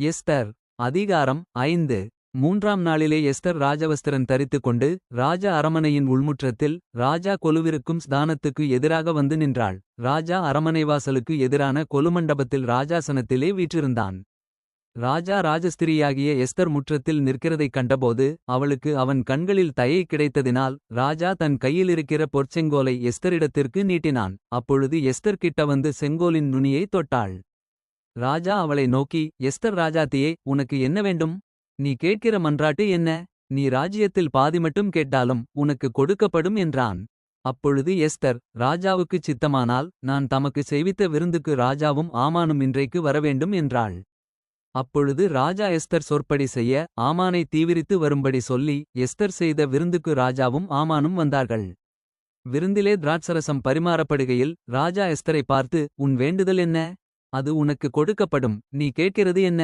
Esther அதிகாரம் ஐந்து. மூன்றாம் நாளிலே எஸ்தர் ராஜவஸ்திரன் தரித்துக் கொண்டு ராஜ அரமனையின் உள்முற்றத்தில் ராஜா கொலுவிருக்கும் ஸ்தானத்துக்கு எதிராக வந்து நின்றாள். ராஜா அரமனை வாசலுக்கு எதிரான கொலுமண்டபத்தில் ராஜாசனத்திலே வீற்றிருந்தான். ராஜா ராஜஸ்திரியாகிய எஸ்தர் முற்றத்தில் நிற்கிறதைக் கண்டபோது அவளுக்கு அவன் கண்களில் தயை கிடைத்ததினால் ராஜா தன் கையிலிருக்கிற பொற்செங்கோலை எஸ்தரிடத்திற்கு நீட்டினான். அப்பொழுது எஸ்தர் கிட்ட வந்து செங்கோலின் நுனியை தொட்டாள். ராஜா அவளை நோக்கி எஸ்தர் ராஜாத்தியே உனக்கு என்ன வேண்டும்? நீ கேட்கிற மன்றாட்டு என்ன? நீ ராஜ்யத்தில் பாதி மட்டும் கேட்டாலும் உனக்கு கொடுக்கப்படும் என்றான். அப்பொழுது எஸ்தர் ராஜாவுக்குச் சித்தமானால் நான் தமக்கு செய்வித்த விருந்துக்கு ராஜாவும் ஆமானும் இன்றைக்கு வரவேண்டும் என்றாள். அப்பொழுது ராஜா எஸ்தர் சொற்படி செய்ய ஆமானை தீவிரித்து வரும்படி சொல்லி எஸ்தர் செய்த விருந்துக்கு ராஜாவும் ஆமானும் வந்தார்கள். விருந்திலே திராட்சரசம் பரிமாறப்படுகையில் ராஜா எஸ்தரை பார்த்து உன் வேண்டுதல் என்ன? அது உனக்கு கொடுக்கப்படும். நீ கேட்கிறது என்ன?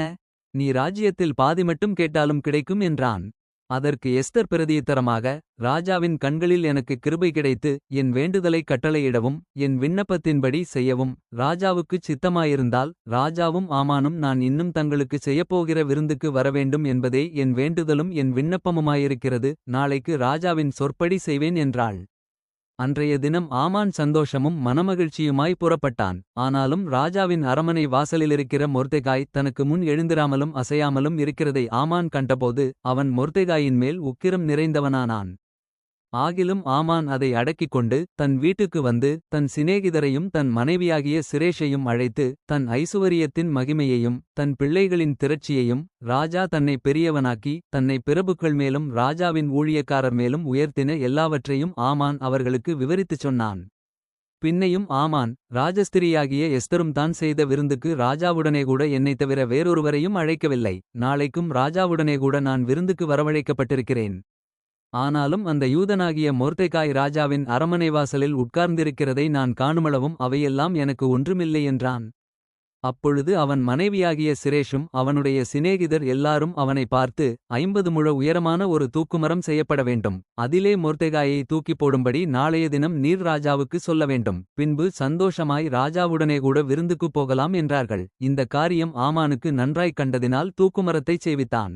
நீ ராஜ்யத்தில் பாதி மட்டும் கேட்டாலும் கிடைக்கும் என்றான். அதற்கு எஸ்தர் பிரதியுத்தரமாக ராஜாவின் கண்களில் எனக்கு கிருபை கிடைத்து என் வேண்டுதலை கட்டளையிடவும் என் விண்ணப்பத்தின்படி செய்யவும் ராஜாவுக்குச் சித்தமாயிருந்தால் ராஜாவும் ஆமானும் நான் இன்னும் தங்களுக்கு செய்யப்போகிற விருந்துக்கு வரவேண்டும் என்பதே என் வேண்டுதலும் என் விண்ணப்பமுமாயிருக்கிறது. நாளைக்கு ராஜாவின் சொற்படி செய்வேன் என்றாள். அன்றைய தினம் ஆமான் சந்தோஷமும் மனமகிழ்ச்சியுமாய் புறப்பட்டான். ஆனாலும் ராஜாவின் அரமனை வாசலிலிருக்கிற மொர்தெகாய் தனக்கு முன் எழுந்திராமலும் அசையாமலும் இருக்கிறதை ஆமான் கண்டபோது அவன் மொர்தெகாயின் மேல் உக்கிரம் நிறைந்தவனானான். ஆகிலும் ஆமான் அதை அடக்கிக் கொண்டு தன் வீட்டுக்கு வந்து தன் சிநேகிதரையும் தன் மனைவியாகிய சிரேஷையும் அழைத்து தன் ஐசுவரியத்தின் மகிமையையும் தன் பிள்ளைகளின் திரட்சியையும் ராஜா தன்னை பெரியவனாக்கி தன்னை பிரபுக்கள் மேலும் ராஜாவின் ஊழியக்காரர் மேலும் உயர்த்தின எல்லாவற்றையும் ஆமான் அவர்களுக்கு விவரித்துச் சொன்னான். பின்னையும் ஆமான் ராஜஸ்திரியாகிய எஸ்தரும் தான் செய்த விருந்துக்கு ராஜாவுடனே கூட என்னைத் தவிர வேறொருவரையும் அழைக்கவில்லை. நாளைக்கும் ராஜாவுடனே கூட நான் விருந்துக்கு வரவழைக்கப்பட்டிருக்கிறேன். ஆனாலும் அந்த யூதனாகிய மொர்தெகாய் ராஜாவின் அரமனை வாசலில் உட்கார்ந்திருக்கிறதை நான் காணுமளவும் அவையெல்லாம் எனக்கு ஒன்றுமில்லை என்றான். அப்பொழுது அவன் மனைவியாகிய சிரேஷும் அவனுடைய சிநேகிதர் எல்லாரும் அவனை பார்த்து ஐம்பது முழ உயரமான ஒரு தூக்குமரம் செய்யப்பட வேண்டும். அதிலே மொர்தெகாயை தூக்கிப் போடும்படி நாளைய தினம் நீர் ராஜாவுக்கு சொல்ல வேண்டும். பின்பு சந்தோஷமாய் ராஜாவுடனே கூட விருந்துக்குப் போகலாம் என்றார்கள். இந்த காரியம் ஆமானுக்கு நன்றாய்க் கண்டதினால் தூக்குமரத்தைச் செய்வித்தான்